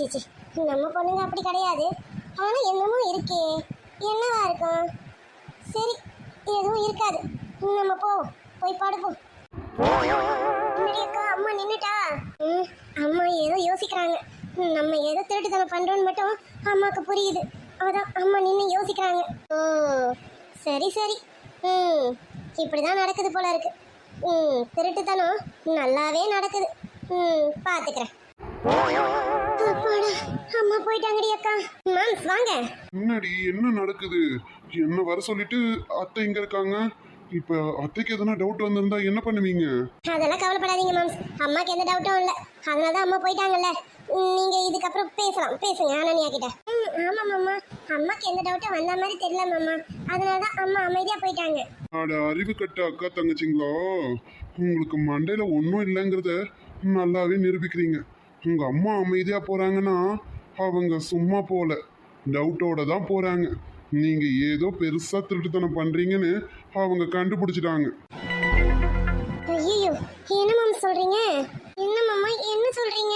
ம் சீ சீ நம்ம பொண்ணுங்க அப்படி கிடையாது. ஆனால் என்னமோ இருக்கே. என்னவா இருக்கும்? சரி எதுவும் இருக்காது. நம்ம போ. போய் படுப்போம் அக்கா அம்மா நின்னுட்டா? ம் அம்மா ஏதோ யோசிக்கிறாங்க. ம், நம்ம ஏதோ திருட்டுத்தனம் பண்ணுறோன்னு மட்டும் அம்மாவுக்கு புரியுது. அதான் அம்மா நின்று யோசிக்கிறாங்க. ஓ சரி சரி. ம் இப்படி தான் நடக்குது போல இருக்கு. ம் திருட்டுத்தனம் நல்லாவே நடக்குது. ம் பார்த்துக்கிறேன் அம்மா போயிட்டாங்கடி அக்கா. மேம் வாங்க. முன்னாடி என்ன நடக்குது? என்ன வர சொல்லிட்டு அத்தை இங்க இருக்காங்க? இப்ப அத்தைக்கு எதனா டவுட் வந்திருந்தா என்ன பண்ணுவீங்க? அதெல்லாம் கவலைப்படாதீங்க மேம் அம்மாக்கு எந்த டவுட்டும் இல்லை. அதனால தான் அம்மா போயிட்டாங்கல்ல. நீங்க இதுக்கப்புறம் பேசலாம். பேசுங்க அனன்யா கிட்ட. ஆமா மாமா. அம்மாக்கு எந்த டவுட்டும் வந்த மாதிரி தெரியல மாமா. அதனால தான் அம்மா அமைதியா போயிட்டாங்க. அட அறிவு கட்ட அக்கா தங்கச்சிங்களா? உங்களுக்கு மண்டையில ஒன்றும் இல்லைங்கிறத நல்லாவே நிரூபிக்கிறீங்க. உங்க அம்மா அமைதியா போறாங்கன்னா அவங்க சும்மா போல. டவுட்டோட தான் போறாங்க. நீங்க ஏதோ பெருசா திருட்டுத்தனம் பண்றீங்கன்னு அவங்க கண்டுபிடிச்சிட்டாங்க. ஐயோ என்ன மேம் சொல்றீங்க? என்ன மாமா என்ன சொல்றீங்க?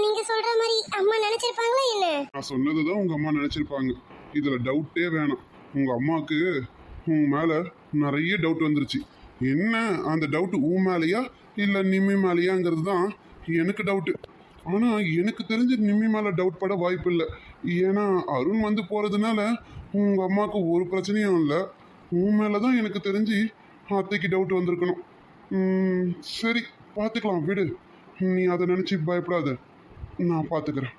நீங்க சொல்ற மாதிரி அம்மா நினைச்சிருப்பாங்களா என்ன? நான் சொன்னதை தான் உங்க அம்மா நினைச்சிருப்பாங்க. இதுல டவுட்டே வேணாம். உங்க அம்மாவுக்கு உன் மேல நிறைய டவுட் வந்துருச்சு. என்ன அந்த டவுட் உன் மேலேயா இல்ல நிம்மி மேலேயாங்கிறது தான் எனக்கு டவுட்டு ஆனா எனக்கு தெரிஞ்ச நிம்மி மேல டவுட் பட வாய்ப்பு இல்லை ஏன்னா அருண் வந்து போறதுனால உங்க அம்மாவுக்கு ஒரு பிரச்சனையும் இல்லை. உன் மேல தான் எனக்கு தெரிஞ்சு அத்தைக்கு டவுட் வந்திருக்கணும். சரி பார்த்துக்கலாம் விடு. நீ அதை நினச்சி பயப்படாத. நான் பார்த்துக்கிறேன்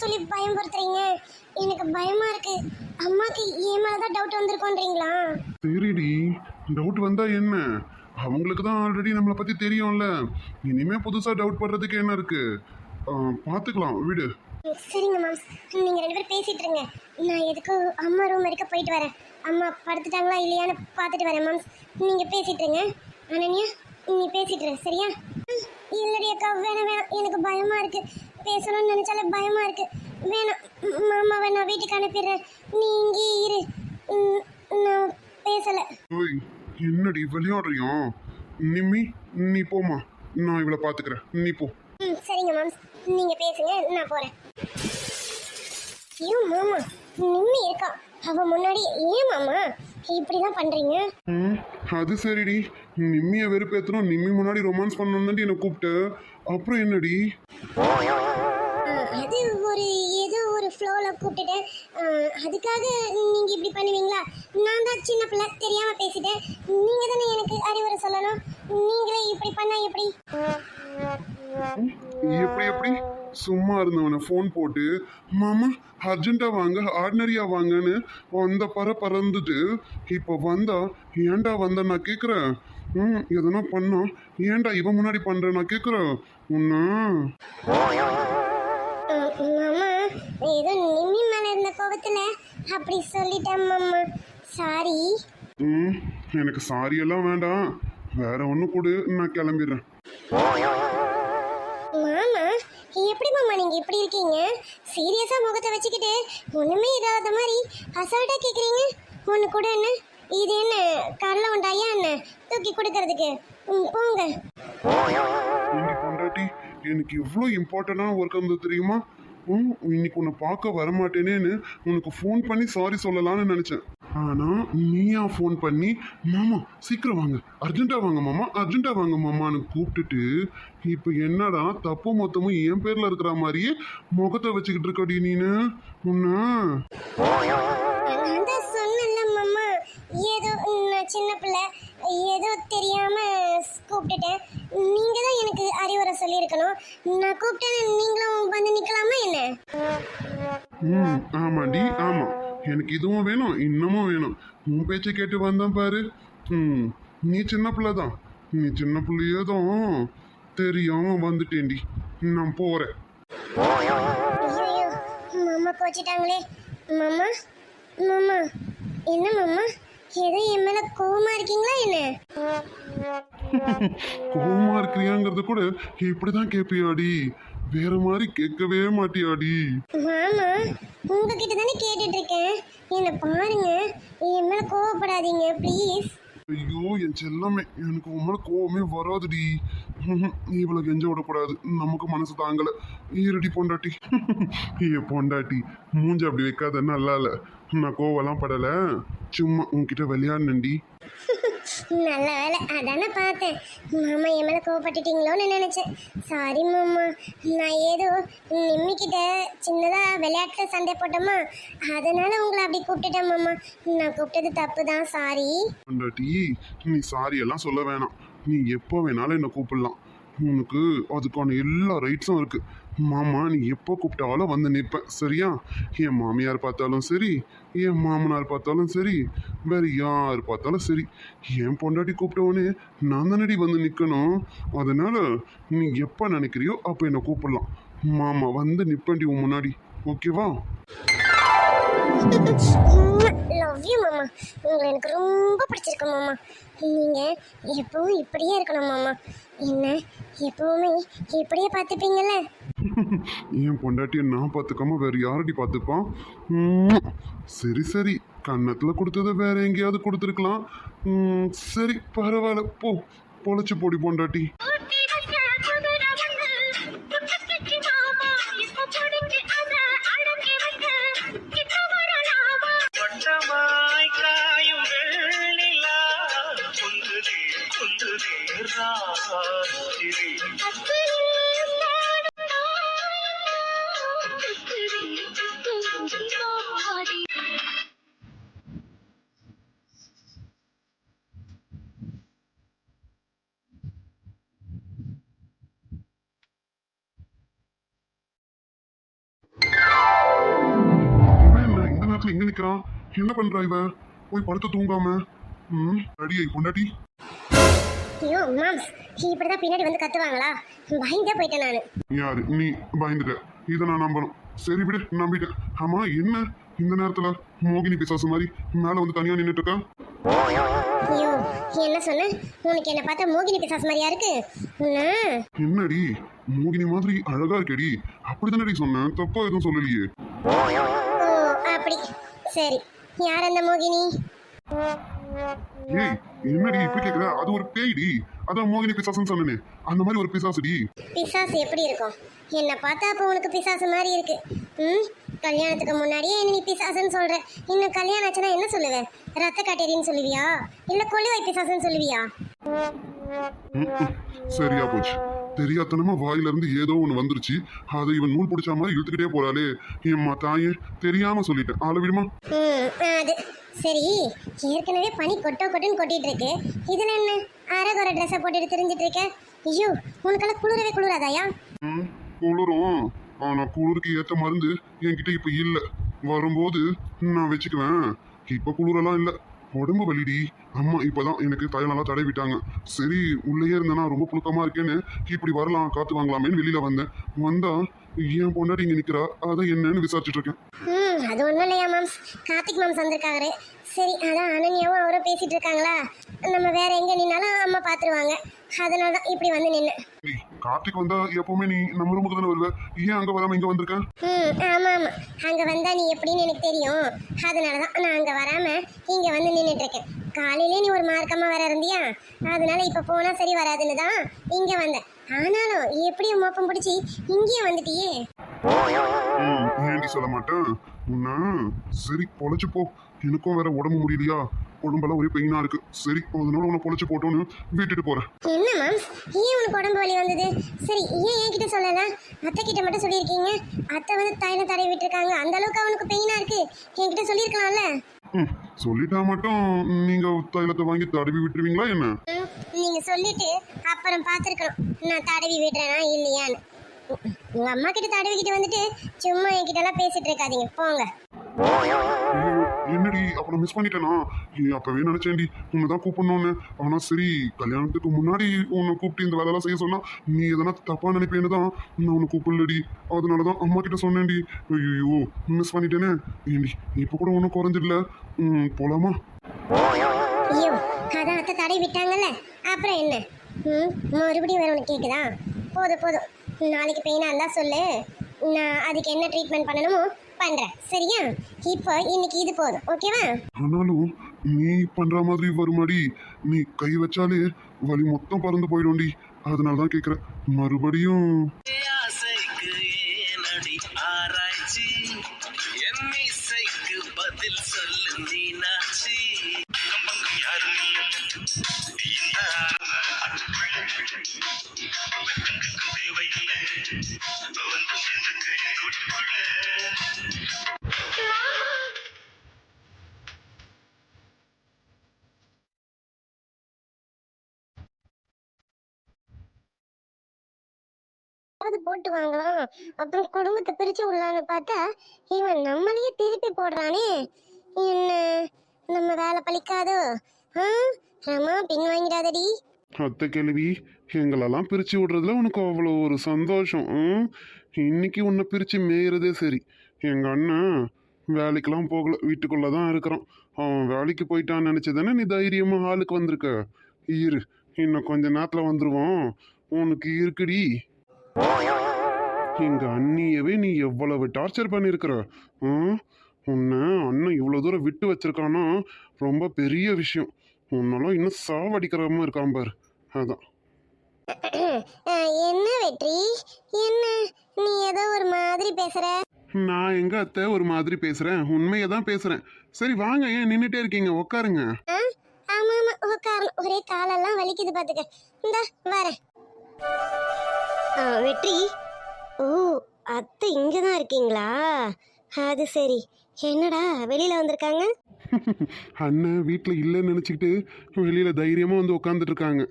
சொல்லி பயம்படுத்துறீங்க எனக்கு பயமா இருக்கு. அம்மாக்கு என் மேலதான் டவுட் வந்திருக்கோன்றீங்களா? சரிடி. டவுட் வந்தா என்ன? அவங்களுக்கு தான் ஆல்ரெடி நம்மளை பத்தி தெரியும்ல. இனிமே புதுசா டவுட் படுறதுக்கு என்ன இருக்கு? ஆ, பார்த்துக்கலாம் விடு. சரிங்க மேம் நீங்க ரெண்டு பேரும் பேசிட்டு இருங்க. நான் எதுக்கு அம்மா ரூம் வரைக்கும் போயிட்டு வரேன். அம்மா படுத்துட்டாங்களா இல்லையான்னு பார்த்துட்டு வரேன் மேம் நீங்க பேசிட்டு இருங்க. அனன்யா நீ பேசிட்டு சரியா? இல்லடி அக்கா வேணாம் வேணாம். எனக்கு பயமா இருக்கு. பேசணும்னு நினைச்சாலே பயமா இருக்கு. வேணாம் மாமாவை நான் வீட்டுக்கு அனுப்பிடுறேன். நீ இங்கே இரு. நான் பேசல. என்னடி விளையாடுறியா நிம்மி நீ போமா நான் இவளை பார்த்துக்கிறேன் நீ போ. ம் சரிங்க மேம். நீங்க பேசுங்க நான் போறேன். ஐயோ மாமா நிம்மி இருக்கா. அவ முன்னாடி ஏன் மாமா? இப்படிலாம் பண்றீங்க? ம் அது சரிடி. நிம்மியை வெறுப்பேற்றணும் நிம்மி முன்னாடி ரொமான்ஸ் பண்ணணும்னு என்னை கூப்பிட்ட. அப்புறம் என்னடி? அது ஒரு ஃப்ளோவில் கூப்பிட்டுட்டேன் அதுக்காக நீங்கள் இப்படி பண்ணுவீங்களா? நான் தான் சின்ன பிள்ளை தெரியாமல் பேசிட்டேன். நீங்கள் தானே எனக்கு அறிவுரை சொல்லணும். நீங்களே இப்படி பண்ணால் எப்படி? எப்படி எப்படி? சும்மா இருந்தவனை ஃபோன் போட்டு மாமா அர்ஜென்ட்டா வாங்க ஆர்டினரியா வாங்கன்னு வந்த பற பறந்துட்டு இப்போ வந்தா ஏன்டா வந்த நான் கேட்குறேன் ம் எதனா பண்ணா ஏன்டா இவன் முன்னாடி பண்ற நான் கேட்குறேன் மாமா ஏதோ நிம்மி மேலே இருந்த கோபத்தில் அப்படி சொல்லிட்டேன் மாமா. சாரி ம் எனக்கு சாரி எல்லாம் வேண்டாம். வேற ஒன்று கொடு நான் கிளம்பிடுறேன். மாமா எப்படி மாமா நீங்க இப்படி இருக்கீங்க? சீரியஸா முகத்தை வச்சுக்கிட்டு ஒண்ணுமே இல்லாத மாதிரி அசால்ட்டா கேக்குறீங்க? ஒண்ணு கூட என்ன இது என்ன கடல உண்டாயா என்ன தூக்கி கொடுக்கறதுக்கு. போங்க. எனக்கு எவ்வளோ இம்பார்ட்டண்டான ஒர்க் இருந்தது தெரியுமா? ம் இன்னைக்கு உன்னை பார்க்க வரமாட்டேனேன்னு உனக்கு ஃபோன் பண்ணி சாரி சொல்லலாம்னு நினச்சேன். ஆனால் நீயா ஃபோன் பண்ணி மாமா சீக்கிரம் வாங்க. அர்ஜென்ட்டாக வாங்க மாமா. அர்ஜென்ட்டாக வாங்க மாமான்னு கூப்பிட்டுட்டு இப்போ என்னடா தப்பு மொத்தமும் என் பேரில் இருக்கிற மாதிரியே முகத்தை வச்சுக்கிட்டு இருக்கடி நீனு? உன்ன? நான் ஏதோ சின்ன பிள்ளை. ஏதோ தெரியாம கூப்பிட்டுட்டேன். நீங்க தான் எனக்கு அறிவுரை சொல்லியிருக்கணும். நான் கூப்பிட்டேன் நீங்களும் வந்து நிக்கலாமா என்ன? ம் ஆமாண்டி ஆமாம் எனக்கு இதுவும் வேணும் இன்னமும் வேணும். உன் பேச்சை கேட்டு வந்தேன் பாரு. ம் நீ சின்ன பிள்ளை தான் நீ சின்ன பிள்ளையே தான் தெரியாம வந்துட்டேன்டி. நான் போகிறேன் மாமா கோச்சிட்டாங்களே. மாமா மாமா. என்ன மாமா? ஏதோ என் மேல கோவமா இருக்கீங்களா என்ன? கோவமா இருக்கிறியாங்கிறது கூட இப்படிதான் கேட்பியாடி வேற மாதிரி கேட்கவே மாட்டியாடி. மாமா உங்ககிட்ட தானே கேட்டுட்டு இருக்கேன் என்ன பாருங்க என் மேல கோவப்படாதீங்க ப்ளீஸ் ஐயோ என் செல்லமே எனக்கு உன் மேல கோவமே வராதுடி. ம்ஹும். இவளை கெஞ்ச விடக்கூடாது. நமக்கு மனசு தாங்கல. ஈரடி பொண்டாட்டி. ஏ பொண்டாட்டி மூஞ்ச அப்படி வைக்காத நல்லா இல்ல. நான் கோவம்லாம் படல. சும்மா உன்கிட்ட விளையாடுனண்டி நல்ல வேலை. அதானே பார்த்தேன். மாமா என் மேலே கோவப்பட்டுட்டீங்களோன்னு நினச்சேன். சாரி மாமா. நான் ஏதோ நிம்மிக்கிட்ட சின்னதாக விளையாட்டில் சண்டை போட்டோமா? அதனால உங்களை அப்படி கூப்பிட்டுட்டேன் மாமா. நான் கூப்பிட்டது தப்பு தான் சாரி பொண்டாட்டி நீ சாரி எல்லாம் சொல்ல வேணாம். நீ எப்போ வேணாலும் என்னை கூப்பிடலாம். உனக்கு அதுக்கான எல்லா ரைட்ஸும் இருக்குது மாமா நீ எப்போ கூப்பிட்டாலும் வந்து நிற்பேன் சரியா? என் மாமியார் பார்த்தாலும் சரி என் மாமனார் பார்த்தாலும் சரி வேறு யார் பார்த்தாலும் சரி. என் பொண்டாட்டி கூப்பிட்டவனே நான் தானடி வந்து நிற்கணும் அதனால் நீ எப்போ நினைக்கிறியோ அப்போ என்னை கூப்பிடலாம். மாமா வந்து நிற்பேன்டி உன் முன்னாடி ஓகேவா? மாமா. உங்களை எனக்கு ரொம்ப பிடிச்சிருக்கு மாமா. நீங்கள் எப்பவும் இப்படியே இருக்கணும் மாமா. என்ன? எப்பவுமே இப்படியே பார்த்துப்பீங்கல்ல? என் பொண்டாட்டியை நான் பார்த்துக்காம வேற யாரடி பார்த்துப்பான் சரி சரி. கன்னத்துல கொடுத்ததை வேற எங்கேயாவது கொடுத்துருக்கலாம். உம், சரி பரவாயில்ல. போ. பொழைச்சு போடி பொண்டாட்டி. எங்க நிக்கிறான் என்ன பண்றா இவன் போய் படுத்து தூங்காம. ம் அடியை பொண்டாட்டி. ஐயோ மாம்ஸ் இப்படி தான் பின்னாடி வந்து கத்துவாங்களா? பயந்தே போயிட்டேன் நான். யாரு? நீ பயந்துட்ட. இதை நான் நம்பணும். சரி விடு நம்பிட்டேன். ஆமா என்ன? இந்த நேரத்துல மோகினி பிசாசு மாதிரி மேல வந்து தனியா நின்னுட்டு இருக்கா? ஐயோ என்ன சொன்ன? உனக்கு என்ன பார்த்தா மோகினி பிசாசு மாதிரியா இருக்கு? என்னடி? மோகினி மாதிரி அழகா இருக்கடி. அப்படிதானடி சொன்னேன் தப்பா எதுவும் சொல்லலையே. சரி யார் அந்த மோகினி? ஏய் என்னடி இப்படி கேக்குற? அது ஒரு பேய்டி. அதான் மோகினி பிசாசுன்னு சொன்னனே. அந்த மாதிரி ஒரு பிசாசுடி. பிசாசு எப்படி இருக்கும்? என்னை பார்த்தா அப்போ உனக்கு பிசாசு மாதிரி இருக்கு. ம்? கல்யாணத்துக்கு முன்னாடியே என்ன நீ பிசாசுன்னு சொல்ற. இன்னும் கல்யாணம் ஆச்சுன்னா என்ன சொல்லுவ? ரத்த காட்டேரின்னு சொல்லுவியா? இல்ல கொள்ளுவாய் பிசாசுன்னு சொல்லுவியா. சரியா போச்சு. தெரியாத்தனமா வாயில இருந்து ஏதோ ஒண்ணு வந்துருச்சு. அதை இவன் நூல் பிடிச்ச மாதிரி இழுத்துக்கிட்டே போறாளே. எம்மா தாயே தெரியாம சொல்லிட்டேன். ஆள விடுமா? ம் அது சரி. ஏற்கனவே பனி கொட்டோ கொட்டுன்னு கொட்டிட்டு இருக்கு இதுல என்ன? அரகுற ட்ரெஸ்ஸை போட்டுட்டு தெரிஞ்சிட்டு இருக்க ஐயோ உனக்கெல்லாம் குளிரவே குளிராதாயா? குளிரும். ஆனா குளிருக்கு ஏத்த மருந்து என்கிட்ட இப்ப இல்ல. வரும்போது நான் வச்சுக்குவேன். இப்ப குளிரெல்லாம் இல்ல. உடம்பு வலிடி. அம்மா இப்போதான் எனக்கு தையலெல்லாம் தடை விட்டாங்க. சரி உள்ளேயே இருந்தேன்னா ரொம்ப புழுக்கமாக இருக்கேன்னு இப்படி வரலாம் காத்து வாங்கலாமேன்னு வெளியில் வந்தேன். வந்தால் என் பொண்டாட்டி இங்க நிக்கிறா? அதான் என்னன்னு விசாரிச்சுட்டு இருக்கேன். ம் அது ஒன்றும் இல்லையா மாம்ஸ் கார்த்திக் மாம்ஸ் வந்திருக்காரு சரி அதான் அனன்யாவும் அவரும் பேசிட்டு இருக்காங்களா? நம்ம வேற எங்க நின்னாலும் அம்மா பார்த்துருவாங்க அதனால தான் இப்படி வந்து நின்று நீ கார்த்திக் வந்தா எப்பவுமே நீ நம்ம ரூமுக்கு தானே வருவ? ஏன் அங்க வராம இங்க வந்திருக்க? ம் ஆமாம் ஆமாம் அங்கே வந்தா நீ எப்படின்னு எனக்கு தெரியும். அதனால தான் நான் அங்கே வராமல் இங்கே வந்து நின்றுட்டு இருக்கேன். காலையிலே நீ ஒரு மார்க்கமாக வர இருந்தியா? அதனால இப்போ போனால் சரி வராதுன்னு தான் இங்கே வந்தேன். ஆனாலும் எப்படியும் மோப்பம் பிடிச்சி இங்கேயே வந்துட்டியே. ஏண்டி சொல்ல மாட்டேன் உன்ன சரி பொழைச்சு போ. எனக்கும் வேற உடம்பு முடியலையா? உடம்பெல்லாம் ஒரே பெயினா இருக்கு. சரி அதனால உன்னை பொழைச்சு போட்டோன்னு வீட்டுட்டு போறேன். என்ன மேம் ஏன் உனக்கு உடம்பு வலி வந்தது? சரி ஏன் என்கிட்ட சொல்லல? அத்தை கிட்ட மட்டும் சொல்லியிருக்கீங்க. அத்தை வந்து தைலம் தடவி விட்டுருக்காங்க. அந்த அளவுக்கு அவனுக்கு பெயினா இருக்கு. என்கிட்ட சொல்லியிருக்கலாம்ல? ம், சொல்லிட்டா மட்டும் நீங்க தைலத்தை வாங்கி தடவி விட்டுருவீங்களா என்ன? ம், நீங்க சொல்லிட்டு அப்புறம் பார்த்துருக்கணும் நான் தடவி விடுறேனா இல்லையான்னு. உ- உங்க அம்மா கிட்ட தடவிக்கிட்டு வந்துட்டு சும்மா என்கிட்ட எல்லாம் பேசிட்டு இருக்காதீங்க. போங்க. ஐயோ, என்னடி அப்புறம் மிஸ் பண்ணிட்டேனா? அப்பவே நினைச்சேன்டி உன்னை தான் கூப்பிடணும்னு. ஆனா சரி கல்யாணத்துக்கு முன்னாடி உன்னை கூப்பிட்டு இந்த வேலைலாம் செய்ய சொன்னா நீ எதனா தப்பா நினைப்பேன்னு தான் நான் உன்னை கூப்பிடலடி. அதனால தான் அம்மா கிட்ட சொன்னேன்டி. ஐயோ மிஸ் பண்ணிட்டேனே. ஏண்டி இப்போ கூட ஒன்றும் குறைஞ்சிடல. ம், போலாமா? ஐயோ அதான் அத்தை விட்டாங்கல்ல. அப்புறம் என்ன? ம் மறுபடியும் வேற உனக்கு கேக்குதா? போதும் போதும். நாளைக்கு பெயினா இருந்தா சொல்லு. நான் அதுக்கு என்ன ட்ரீட்மெண்ட் பண்ணணுமோ பண்றேன் சரியா? இப்போ இன்னைக்கு இது போதும். ஓகேவா? ஆனாலும் நீ பண்ற மாதிரி வருமாடி. நீ கை வச்சாலே வலி மொத்தம் பறந்து போயிடும்டி. அதனால தான் கேட்குறேன் மறுபடியும் போட்டு வாங்கலாம் அப்புறம் குடும்பத்தை பிரிச்சு விடலான்னு பார்த்தா இவன் நம்மளையே திருப்பி போடுறானே. என்ன? நம்ம வேலை பழிக்காதோ? ஆ? ரமா பின் வாங்கிடாதடி. அத்தை கேள்வி எங்களெல்லாம் பிரித்து விடுறதுல உனக்கு அவ்வளோ ஒரு சந்தோஷம். ம்? இன்னைக்கு உன்னை பிரித்து மேயறதே சரி. எங்கள் அண்ணன் வேலைக்கெல்லாம் போகல வீட்டுக்குள்ளே தான் இருக்கிறான். அவன் வேலைக்கு போயிட்டான்னு நினச்சதானே நீ தைரியமாக ஆளுக்கு வந்திருக்க? இரு இன்னும் கொஞ்ச நேரத்தில் வந்துடுவோம் உனக்கு இருக்குடி. எங்க அண்ணியவே நீ எவ்வளவு டார்ச்சர் பண்ணியிருக்கிற ம்? உன்னை அண்ணன் இவ்வளோ தூரம் விட்டு வச்சிருக்கான்னா ரொம்ப பெரிய விஷயம். உன்னால இன்னும் சாவடிக்கிறமா இருக்கான் பாரு. அதான். என்ன வெற்றி? என்ன? நீ ஏதோ ஒரு மாதிரி பேசுற. நான் எங்க அத்தை ஒரு மாதிரி பேசுறேன். உண்மையை தான் பேசுறேன். சரி வாங்க. ஏன் நின்றுட்டே இருக்கீங்க? உட்காருங்க ஆமா ஆமா. உட்காரணும் ஒரே காலெல்லாம் வலிக்குது பாத்துக்க. இந்த வரேன். ஆ, வெற்றி. ஓ அத்தை இங்க தான் இருக்கீங்களா? அது சரி. என்னடா வெளியில வந்திருக்காங்க? அண்ணன் வீட்டில் இல்லைன்னு நினச்சிக்கிட்டு வெளியில் தைரியமாக வந்து உட்காந்துட்டு இருக்காங்க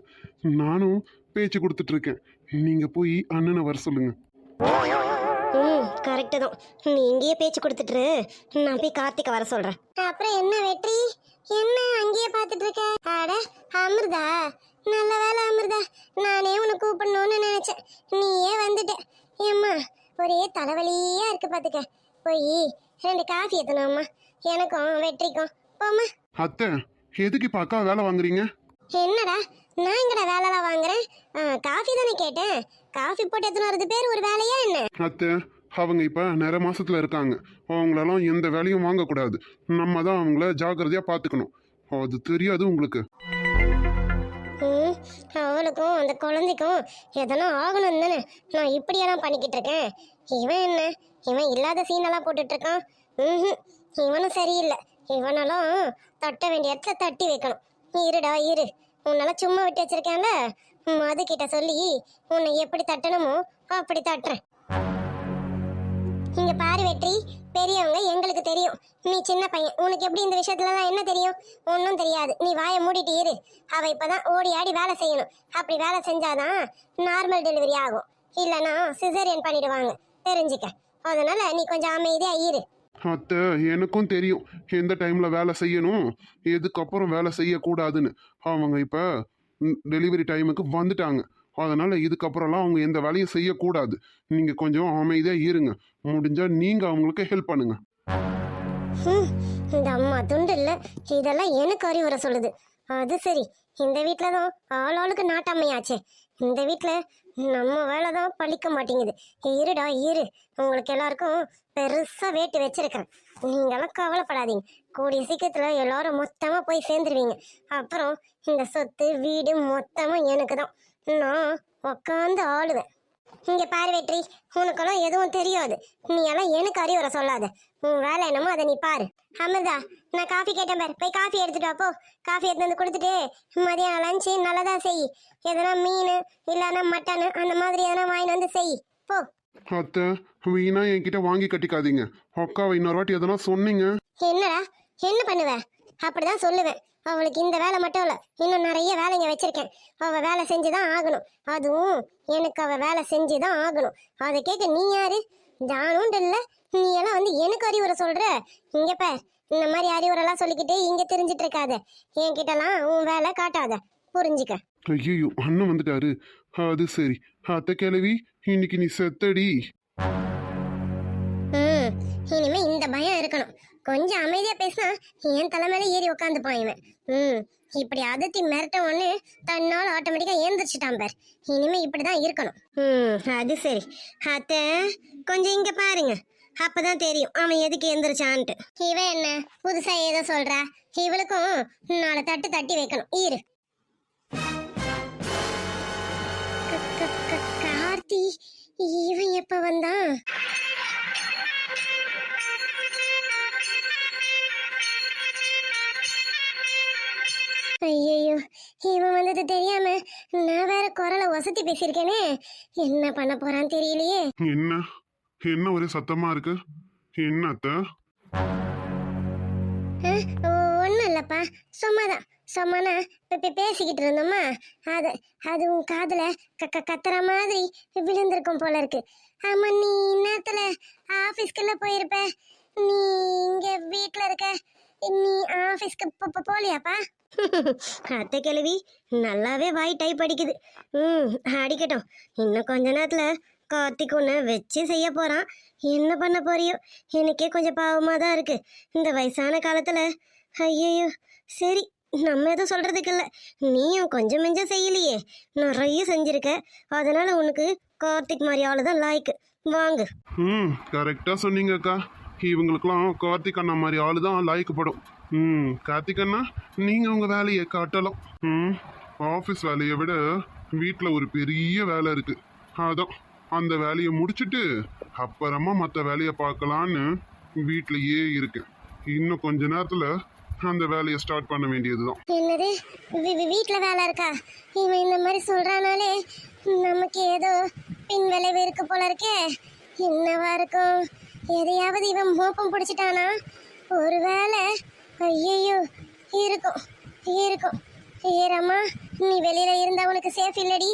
நானும் பேச்சு கொடுத்துட்டு இருக்கேன் நீங்கள் போய் அண்ணனை வர சொல்லுங்க. ம் கரெக்டு தான். நீ இங்கேயே பேச்சு கொடுத்துட்டு. நான் போய் கார்த்திகை வர சொல்றேன். அப்புறம் என்ன வெற்றி? என்ன அங்கேயே பார்த்துட்டு இருக்க அட அமிர்தா. நல்ல வேலை அமிர்தா. நானே உன்னை கூப்பிடணும்னு நினைச்சேன். நீயே வந்துட்ட. ஏம்மா ஒரே தலைவலியா இருக்கு பாத்துக்க. போய் ரெண்டு காஃபி எத்தணும்மா எனக்கும் வெற்றிக்கும். போம்மா. அத்தை எதுக்கு இப்போ அக்கா வேலை வாங்குறீங்க? என்னடா நான் எங்கடா வேலைலாம் வாங்குறேன்? ஆ, காஃபி தானே கேட்டேன். காஃபி போட்டு எத்தனை வரது பேர்? ஒரு வேலையா என்ன? அத்தை அவங்க இப்போ நிற மாசத்துல இருக்காங்க. அவங்களெல்லாம் எந்த வேலையும் வாங்கக்கூடாது. நம்ம தான் அவங்கள ஜாக்கிரதையாக பார்த்துக்கணும் அது தெரியாது உங்களுக்கு. அவளுக்கும் அந்த குழந்தைக்கும் எதனா ஆகணும் தானே. நான் இப்படியெல்லாம் பண்ணிக்கிட்டு இருக்கேன் இவன் என்ன? இவன் இல்லாத சீனெல்லாம் போட்டுட்டு இருக்கான் இவனும் சரியில்லை. இவனெல்லாம் தட்ட வேண்டிய இடத்துல தட்டி வைக்கணும். இருடா இரு. உன்னெல்லாம் சும்மா விட்டு வச்சிருக்கேன்ல? மது கிட்ட சொல்லி உன்னை எப்படி தட்டணுமோ அப்படி தட்டுறேன். இங்க பாரு வெற்றி. பெரியவங்க எங்களுக்கு தெரியும். நீ சின்ன பையன் உனக்கு எப்படி இந்த விஷயத்துலலாம் என்ன தெரியும்? ஒன்றும் தெரியாது. நீ வாயை மூடிட்டு இரு. அவ இப்பதான் ஓடி ஆடி வேலை செய்யணும். அப்படி வேலை செஞ்சாதான் நார்மல் டெலிவரி ஆகும். இல்லைன்னா சிசேரியன் பண்ணிடுவாங்க. தெரிஞ்சுக்க. அதனால நீ கொஞ்சம் அமைதியாக இரு. அத்தை எனக்கும் தெரியும். எந்த டைமில் வேலை செய்யணும்? எதுக்கப்புறம் வேலை செய்யக்கூடாதுன்னு. அவங்க இப்போ டெலிவரி டைமுக்கு வந்துட்டாங்க. அதனால் இதுக்கப்புறம்லாம் அவங்க எந்த வேலையும் செய்யக்கூடாது. நீங்கள் கொஞ்சம் அமைதியாக இருங்க. முடிஞ்சா நீங்கள் அவங்களுக்கு ஹெல்ப் பண்ணுங்க. இந்த அம்மா துண்டு இல்ல. இதெல்லாம் எனக்கு அறிவுரை சொல்லுது. அது சரி. இந்த வீட்டில் தான் ஆள் ஆளுக்கு நாட்டாமையாச்சே. இந்த வீட்டில் நம்ம வேலை தான் பழிக்க மாட்டேங்குது. இருடா இரு. உங்களுக்கு எல்லாருக்கும் பெருசா வேட்டு வச்சிருக்கிறேன். நீங்களாம் கவலைப்படாதீங்க. கூடிய சீக்கிரத்தில் எல்லாரும் மொத்தமாக போய் சேர்ந்துருவீங்க. அப்புறம் இந்த சொத்து வீடு மொத்தமாக எனக்கு தான். நான் உக்காந்து ஆளுவேன். இங்க பாரு வெற்றி உனக்கெல்லாம் எதுவும் தெரியாது. நீ எல்லாம் எனக்கு அறிவுரை சொல்லாத. உன் வேலை என்னமோ அதை நீ பாரு. அமிர்தா நான் காஃபி கேட்டேன் பாரு. போய் காஃபி எடுத்துட்டு போ. காஃபி எடுத்து வந்து கொடுத்துட்டு மதியம் லஞ்சு நல்லதா செய். எதனா மீன் இல்லைன்னா மட்டன் அந்த மாதிரி எதனா வாங்கிட்டு வந்து செய். போ. அத்தை வீணா என்கிட்ட வாங்கி கட்டிக்காதீங்க. அக்காவை இன்னொரு வாட்டி எதனா சொன்னீங்க? என்னடா? என்ன பண்ணுவ? அப்படிதான் சொல்லுவேன். அவளுக்கு இந்த வேலை மட்டும் இல்ல இன்னும் நிறைய வேலைங்க வச்சிருக்கேன். அவ வேலை செஞ்சுதான் ஆகணும். அதுவும் எனக்கு அவ வேலை செஞ்சுதான் ஆகணும். அதை கேட்க நீ யாரு? ஜானும் இல்ல. நீ எல்லாம் வந்து எனக்கு அறிவுரை சொல்ற. இங்க பார் இந்த மாதிரி அறிவுரைலாம் சொல்லிக்கிட்டு இங்க தெரிஞ்சிட்டு இருக்காத என்கிட்டலாம் உன் வேலை காட்டாத. புரிஞ்சுக்க. ஐயோ அண்ணன் வந்துட்டாரு. அது சரி. அத்தை கிழவி இன்னைக்கு நீ செத்தடி. இனிமே இந்த பயம் இருக்கணும். கொஞ்சம் அமைதியா பேசினா என் தலைமையில ஏறி உட்காந்துப்பான் இவன். ம் இப்படி அதட்டி மிரட்ட உடனே தன்னால் ஆட்டோமேட்டிக்கா ஏந்திரிச்சிட்டான் பார். இனிமே இப்படிதான் இருக்கணும். ம் அது சரி. அத்தை கொஞ்சம் இங்க பாருங்க. அப்பதான் தெரியும் அவன் எதுக்கு எந்திரிச்சான்ட்டு. இவன் என்ன புதுசா ஏதோ சொல்றா? இவளுக்கும் நாலு தட்டு தட்டி வைக்கணும். ஈரு கார்த்தி இவன் எப்ப வந்தான்? வந்தது தெரியாம நான் வேற குரலை ஒசத்தி பேசியிருக்கேனே. என்ன பண்ண போறான்னு தெரியலையே. என்ன? என்ன ஒரே சத்தமா இருக்கு? என்ன அத்தை? ஒன்றும் இல்லைப்பா. சும்மாதான். சும்மானா இப்போ பேசிக்கிட்டு இருந்தோமா? அது அது உன் காதில் க க கத்துற மாதிரி விழுந்திருக்கும் போல இருக்கு. ஆமாம் நீ நேரத்தில் ஆஃபீஸ்க்கெல்லாம் போயிருப்ப. நீ இங்கே வீட்டில் இருக்க. நீ ஆஃபீஸ்க்கு போலியாப்பா? அத்தை கிழவி நல்லாவே வாய் டைப் அடிக்குது ம் அடிக்கட்டும். இன்னும் கொஞ்ச நேரத்தில் கார்த்திக் ஒன்று வச்சு செய்ய போகிறான் என்ன பண்ண போறியோ? எனக்கே கொஞ்சம் பாவமாக தான் இருக்குது இந்த வயசான காலத்தில் ஐயையோ. சரி நம்ம எதுவும் சொல்கிறதுக்கு இல்லை. நீயும் கொஞ்சம் மிஞ்சம் செய்யலையே. நிறைய செஞ்சிருக்க. அதனால் உனக்கு கார்த்திக் மாதிரி ஆளு தான் லாய்க்கு. வாங்கு. ம் கரெக்டாக சொன்னீங்கக்கா. இவங்களுக்கெல்லாம் இவங்களுக்குலாம் கார்த்திக் அண்ணா மாதிரி ஆளு தான் லாய்க்கப்படும் ம் கார்த்திக் அண்ணா நீங்கள் உங்கள் வேலையை காட்டலாம். ம் ஆஃபீஸ் வேலையை விட வீட்டில் ஒரு பெரிய வேலை இருக்குது அதான் அந்த வேலையை முடிச்சுட்டு அப்புறமா மற்ற வேலையை பார்க்கலான்னு வீட்டிலையே இருக்கேன் இன்னும் கொஞ்ச நேரத்தில் அந்த வேலையை ஸ்டார்ட் பண்ண வேண்டியது தான் என்னது வீட்டில் வேலை இருக்கா? இவன் இந்த மாதிரி சொல்கிறானாலே நமக்கு ஏதோ பின் விளைவு இருக்கு போல இருக்கே. என்னவா இருக்கும்? எதையாவது இவன் மோப்பம் பிடிச்சிட்டானா? ஒருவேளை ஐயையோ இருக்கும் இருக்கும். ஏறம்மா நீ வெளியில இருந்தா உனக்கு சேஃப் இல்லடி.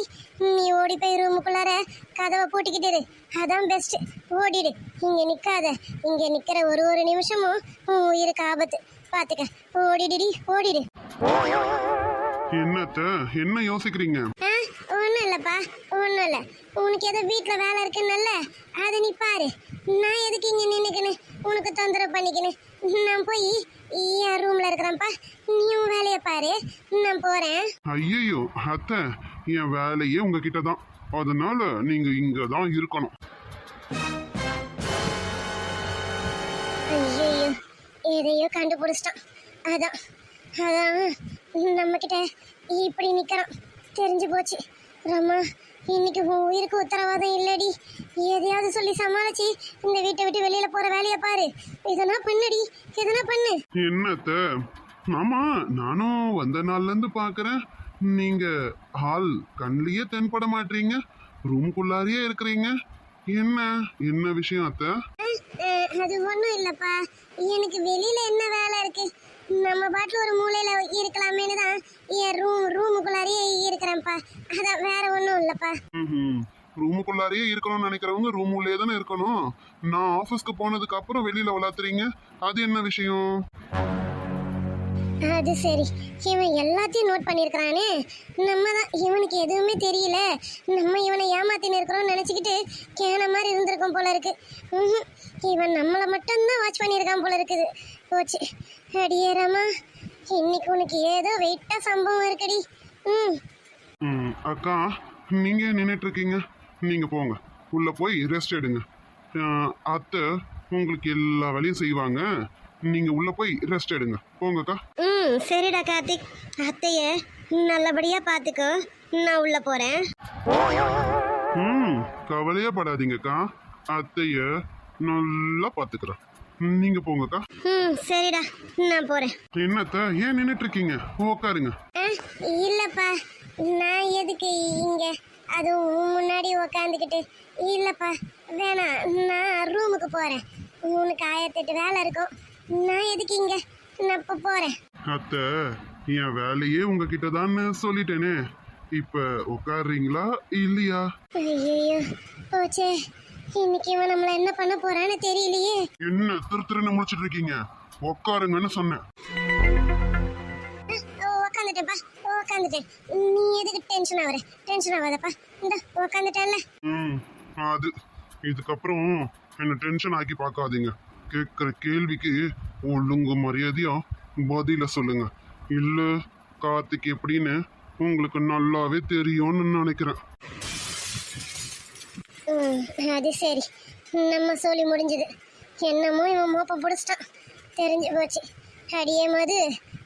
நீ ஓடி போய் ரூமுக்குள்ளார கதவை பூட்டிக்கிட்டு. அதான் பெஸ்ட் ஓடிடு. இங்க நிக்காத. இங்க நிக்கிற ஒரு ஒரு நிமிஷமும் உன் உயிருக்கு ஆபத்து. பாத்துக்க. ஓடிடுடி ஓடிடு. என்னத்த? என்ன யோசிக்கிறீங்க? ஒன்றும் இல்லைப்பா ஒன்றும் இல்லை. உனக்கு ஏதோ வீட்டில் வேலை இருக்குன்னல்ல? அதை நீ பாரு. நான் எதுக்கு இங்கே நின்றுக்கினு உனக்கு தொந்தரவு பண்ணிக்கினு நான் போய் என் ரூமில் இருக்கிறேன்ப்பா. நீ உன் வேலையை பாரு. நான் போகிறேன் ஐயையோ அத்தை என் வேலையே உங்ககிட்ட தான் அதனால நீங்க இங்க தான் இருக்கணும். ஐயோ எதையோ கண்டுபிடிச்சிட்டான். அதான் அதான் நம்மக்கிட்ட இப்படி நிற்கிறான் தெரிஞ்சு போச்சு. ரம்மா இன்னைக்கு உன் உயிருக்கு உத்தரவாதம் இல்லடி. எதையாவது சொல்லி சமாளிச்சு இந்த வீட்டை விட்டு வெளியில போற வேலையை பாரு. இதனா பண்ணுடி. எதனா பண்ணு. என்னத்த? ஆமா நானும் வந்த நாள்ல இருந்து பாக்குறேன். நீங்க ஹால் கண்லயே தென்பட மாட்டீங்க. ரூம்குள்ளாரியே இருக்கிறீங்க. என்ன என்ன விஷயம் அத்தை? அது ஒன்றும் இல்லைப்பா. எனக்கு வெளியில என்ன வேலை இருக்கு? நம்ம பாட்டில் ஒரு மூலையில் இருக்கலாமேனு தான் என் ரூம் ரூமுக்குள்ளாரியே இருக்கிறேன்ப்பா. அதான் வேற ஒன்றும் இல்லைப்பா. ம்ஹும். ரூமுக்குள்ளாரியே இருக்கணும்னு நினைக்கிறவங்க ரூம் உள்ளே தானே இருக்கணும். நான் ஆஃபீஸ்க்கு போனதுக்கு அப்புறம் வெளியில் வளர்த்துறீங்க அது என்ன விஷயம்? அது சரி. இவன் எல்லாத்தையும் நோட் பண்ணியிருக்கிறானே. நம்ம தான் இவனுக்கு எதுவுமே தெரியல. நம்ம இவனை ஏமாத்தின்னு இருக்கிறோம்னு நினச்சிக்கிட்டு கேன மாதிரி இருந்திருக்கோம் போல இருக்கு. இவன் நம்மளை மட்டும்தான் வாட்ச் பண்ணியிருக்கான் போல இருக்குது. போச்சு. அடியே ராமா இன்னைக்கு உனக்கு ஏதோ வெயிட்டாக சம்பவம் இருக்குடி. ம். ம், அக்கா நீங்கள் நின்றுட்டு இருக்கீங்க போங்க. உள்ளே போய் ரெஸ்ட் எடுங்க. அத்தை உங்களுக்கு எல்லா வேலையும் செய்வாங்க. நீங்கள் உள்ளே போய் ரெஸ்ட் எடுங்க. போங்கக்கா. ம் சரிடா கார்த்திக். அத்தைய நல்லபடியா பார்த்துக்கோ நான் உள்ள போறேன். ம் கவலையே படாதீங்கக்கா. அத்தைய நல்லா பாத்துக்கிறேன். நீங்க போங்கக்கா. ம் சரிடா. நான் போறேன். என்னத்த ஏன் நின்றுட்டு இருக்கீங்க உட்காருங்க இல்லப்பா. நான் எதுக்கு இங்க? அதுவும் முன்னாடி உக்காந்துக்கிட்டு. இல்லப்பா வேணாம். நான் ரூமுக்கு போறேன். உனக்கு ஆயிரத்தெட்டு வேலை இருக்கும். நான் எதுக்கு இங்க? நான் இப்போ போறேன். அத்தை என் வேலையே உங்ககிட்ட தான் சொல்லிட்டேனே. இப்ப உட்காருறீங்களா இல்லையா? ஐயோ போச்சே. இன்னைக்கு இவன் நம்மள என்ன பண்ண போறான்னு தெரியலையே. என்ன திரு திருன்னு முடிச்சிட்டு இருக்கீங்க? உட்காருங்கன்னு சொன்னேன். உக்காந்துட்டேப்பா உக்காந்துட்டேன் நீ எதுக்கு டென்ஷன் ஆகுற? டென்ஷன் ஆகாதப்பா. இந்த உக்காந்துட்டேன்ல. ம் அது. இதுக்கப்புறம் என்ன டென்ஷன் ஆக்கி பார்க்காதீங்க. கேட்குற கேள்விக்கு ஒழுங்கு மரியாதையா பதில சொல்லுங்க. இல்லை கார்த்திக் எப்படின்னு உங்களுக்கு நல்லாவே தெரியும்னு நினைக்கிறேன். ம், அது சரி. நம்ம சொல்லி முடிஞ்சது. என்னமோ இவன் மோப்ப பிடிச்சிட்டான். தெரிஞ்சு போச்சு. அடியே மது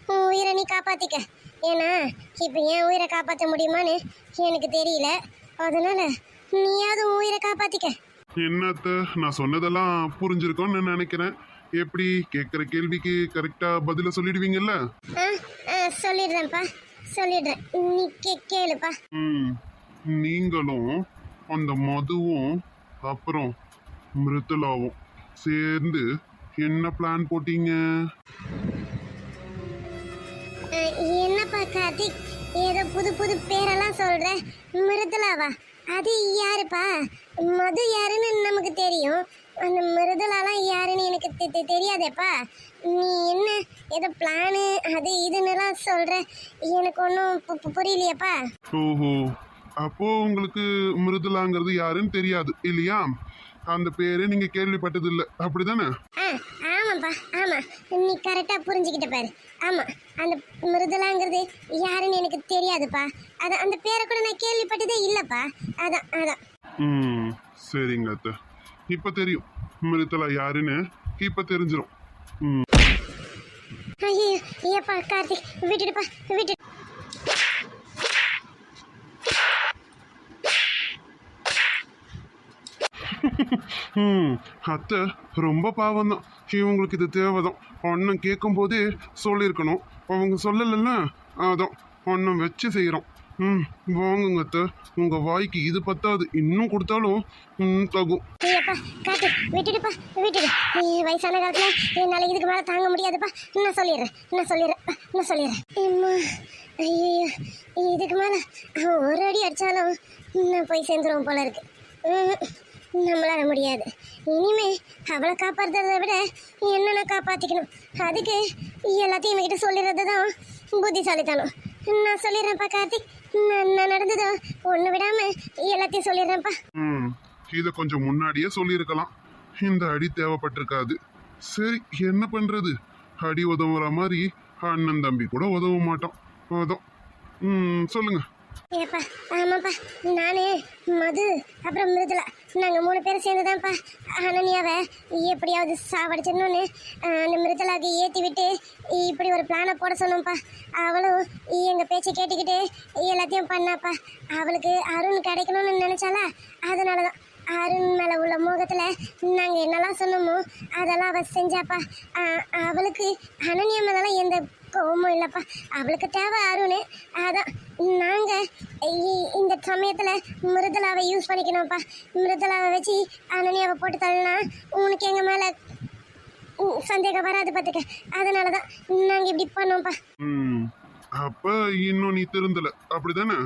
உன் உயிரை நீ காப்பாற்றிக்க ஏன்னா இப்போ என் உயிரை காப்பாற்ற முடியுமான்னு எனக்கு தெரியல. அதனால் நீயாவது உன் உயிரை காப்பாற்றிக்க என்னத்த நான் சொன்னதெல்லாம் புரிஞ்சிருக்கோன்னு நான் நினைக்கிறேன். எப்படி? கேட்குற கேள்விக்கு கரெக்டாக பதில சொல்லிடுவீங்கல்ல? சொல்லிடுறேன்ப்பா. சொல்லிடுறேன். நீ கேளுப்பா. ம் நீங்களும் அந்த மதுவும் அப்புறம் மிருத்துலாவும் சேர்ந்து என்ன பிளான் போட்டீங்க? என்னப்பா கார்த்திக்? ஏதோ புது புது பேரெல்லாம் சொல்ற மிருதுலாவா? அது யாருப்பா? மது யாருன்னு நமக்கு தெரியும். அந்த மிருதுலாலாம் யாருன்னு எனக்கு தெ- தெரியாதேப்பா. நீ என்ன ஏதோ பிளானு அது இதுன்னுலாம் சொல்ற. எனக்கு ஒன்றும் புரியலையேப்பா. ஓஹோ. அப்போ உங்களுக்கு மிருதுலாங்கிறது யாருன்னு தெரியாது இல்லையா? அந்த பேரு நீங்க கேள்விப்பட்டது இல்லை அப்படிதானே ஆமாப்பா ஆமாம் நீ கரெக்டாக புரிஞ்சுக்கிட்ட பாரு. ஆமாம் அந்த மிருதுலாங்கிறது யாருன்னு எனக்கு தெரியாதுப்பா. அதான் அந்த பேரை கூட நான் கேள்விப்பட்டதே இல்லைப்பா. அதான் அதான். ம் சரிங்க அத்தை. இப்போ தெரியும். மிருதுலா யாருன்னு. இப்போ தெரிஞ்சிடும் ம். ஐயோ ஏப்பா கார்த்திக் விட்டுடுப்பா விட்டு ம் அத்தை ரொம்ப பாவம் தான். இவங்களுக்கு இது தேவைதான். அண்ணன் கேட்கும் போதே சொல்லியிருக்கணும். அவங்க சொல்லலைல்ல அதான். அண்ணன் வச்சு செய்கிறோம் ம் வாங்குங்க அத்தை. உங்கள் வாய்க்கு இது பத்தாது. இன்னும் கொடுத்தாலும் ம், தகும். ஐயப்பா காட்டு. விட்டுடுப்பா விட்டுடு. நீ வயசான காலத்துல என்னால் இதுக்கு மேலே தாங்க முடியாதுப்பா. நான் சொல்லிடுறேன் நான் சொல்லிடுறேன் நான் சொல்லிடுறேன். அம்மா ஐயோ இதுக்கு மேலே ஒரு அடி அடித்தாலும் நான் போய் சேர்ந்துருவோம் போல இருக்கு. நம்மளால முடியாது. இனிமே அவளை காப்பாற்றுறத விட என்னென்ன காப்பாற்றிக்கணும் அதுக்கு எல்லாத்தையும் என்கிட்ட சொல்லிடுறது தான் புத்திசாலித்தனம். நான் சொல்லிடுறேன்ப்பா கார்த்திக். நான் நடந்ததோ ஒன்று விடாம எல்லாத்தையும் சொல்லிடுறேன்ப்பா. ம் இதை கொஞ்சம் முன்னாடியே சொல்லியிருக்கலாம். இந்த அடி தேவைப்பட்டிருக்காது. சரி என்ன பண்ணுறது அடி உதவுற மாதிரி அண்ணன் தம்பி கூட உதவ மாட்டோம் அதான். ம் சொல்லுங்க. ஏப்பா ஆமாப்பா நானே மது அப்புறம் மிருதுலா நாங்கள் மூணு பேரும் சேர்ந்துதான்ப்பா அனன்யாவை எப்படியாவது சாவடிச்சிடணும்னு அந்த மிருதுலாக்கு ஏற்றி விட்டு இப்படி ஒரு பிளானை போட சொன்னோம்ப்பா. அவளும் எங்கள் பேச்சை கேட்டுக்கிட்டு எல்லாத்தையும் பண்ணாப்பா. அவளுக்கு அருண் கிடைக்கணும்னு நினச்சாலா அதனால தான் அருண் மேலே உள்ள மோகத்தில் நாங்கள் என்னெல்லாம் சொன்னோமோ அதெல்லாம் அவள் செஞ்சாப்பா. அவளுக்கு அனன்யா மேலெல்லாம் எந்த கோவமும் இல்லைப்பா. அவளுக்கு தேவை அருண். அதான் நாங்கள் இந்த சமயத்தில் மிருதலாவை யூஸ் பண்ணிக்கணும்ப்பா. மிருதலாவை வச்சு அனன்யாவை போட்டு தள்ளனா உனக்கு எங்கள் மேலே சந்தேகம் வராது பார்த்துக்க அதனால தான் நாங்கள் இப்படி பண்ணோம்ப்பா. அப்போ இன்னும் நீ திருந்தல. அப்படிதானே?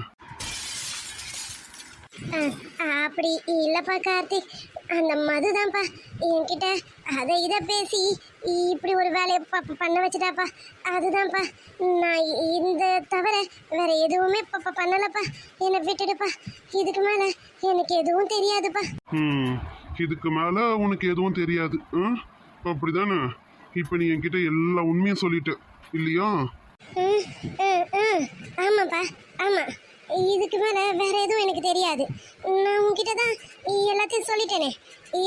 ஆ, அப்படி இல்லைப்பா கார்த்திக். அந்த மதுதான்ப்பா. என்கிட்ட அதை இதை பேசி இப்படி ஒரு வேலையை பண்ண வச்சுட்டாப்பா. அதுதான்ப்பா. நான் இந்த தவிர வேற எதுவுமே பண்ணலப்பா. என்னை விட்டுடுப்பா. இதுக்கு மேலே எனக்கு எதுவும் தெரியாதுப்பா. ம் இதுக்கு மேலே உனக்கு எதுவும் தெரியாது. ஆ அப்படிதானே? இப்போ நீ என்கிட்ட எல்லா உண்மையும் சொல்லிட்ட இல்லையா. ஆமாப்பா ஆமாம் இதுக்கு மேலே வேற எதுவும் எனக்கு தெரியாது. நான் உங்ககிட்ட தான் எல்லாத்தையும் சொல்லிட்டேனே.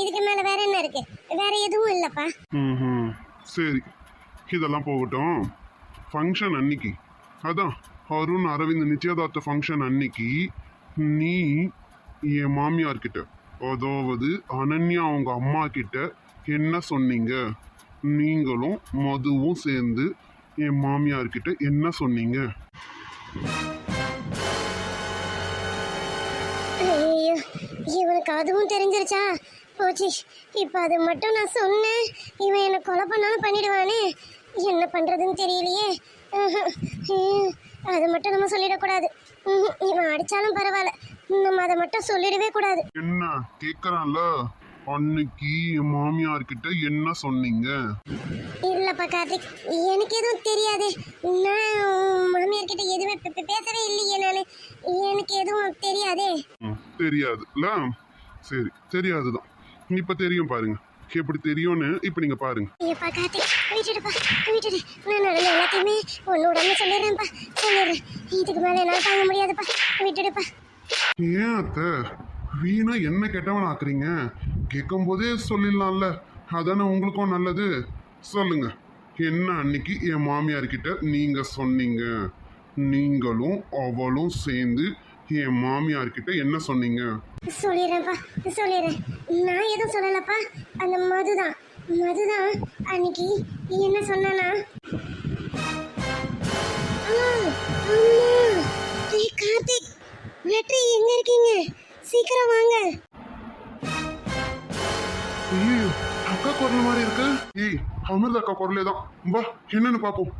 இதுக்கு மேலே வேற என்ன இருக்கு? வேற எதுவும் இல்லைப்பா. ம் சரி இதெல்லாம் போகட்டும். ஃபங்க்ஷன் அன்னைக்கு. அதான் அருண் அரவிந்த் நிச்சயதார்த்த ஃபங்க்ஷன் அன்னைக்கு நீ என் மாமியார்கிட்ட அதாவது அனன்யா அவங்க அம்மா கிட்ட என்ன சொன்னீங்க? நீங்களும் மதுவும் சேர்ந்து என் மாமியார்கிட்ட என்ன சொன்னீங்க? இவனுக்கு அதுவும் தெரிஞ்சிருச்சா? போச்சு. இப்போ அது மட்டும் நான் சொன்னேன். இவன் என்னை கொலை பண்ணாலும் பண்ணிடுவானே. என்ன பண்ணுறதுன்னு தெரியலையே. அது மட்டும் நம்ம சொல்லிடக்கூடாது. இவன் அடித்தாலும் பரவாயில்ல. நம்ம அதை மட்டும் சொல்லிடவே கூடாது. என்ன? கேட்குறான்ல அன்னைக்கு என் மாமியார் கிட்ட என்ன சொன்னீங்க? இல்லைப்பா கார்த்திக். எனக்கு எதுவும் தெரியாது. நான் மாமியார் கிட்ட எதுவுமே பேசவே இல்லையே நான். எனக்கு எதுவும் தெரியாதே. ம், தெரியாதுல்ல சரி தெரியாதுதான். இப்ப தெரியும் பாருங்க. எப்படி தெரியும்னு இப்ப நீங்க பாருங்க. ஐயப்பா கார்த்திக் விட்டுடுப்பா விட்டுடு நான் நடந்த எல்லாத்தையுமே ஒன்று விடாம சொல்லிடுறேன்ப்பா சொல்லிடுறேன். இதுக்கு மேலே என்னால் தாங்க முடியாதுப்பா விட்டுடுப்பா ஏன் அத்த? வீணா என்ன கெட்டவன் ஆக்குறீங்க? கேட்கும் போதே சொல்லிடலாம்ல. அதானே உங்களுக்கும் நல்லது? சொல்லுங்க. என்ன அன்னைக்கு என் மாமியார் கிட்ட நீங்க சொன்னீங்க? நீங்களும் அவளும் சேர்ந்து என் மாமியார் கிட்ட என்ன சொன்னீங்க? சொல்லிடுறேன்ப்பா சொல்லிடுறேன். நான் எதுவும் சொல்லலப்பா அந்த மதுதான். மதுதான் அன்னைக்கு என்ன சொன்னானா? கார்த்திக் வெற்றி எங்க இருக்கீங்க? சீக்கிரம் வாங்க. அக்கா குரல் மாதிரி இருக்கு. ஏய் அமிர்த அக்கா குரலே தான். வா என்னன்னு பாப்போம்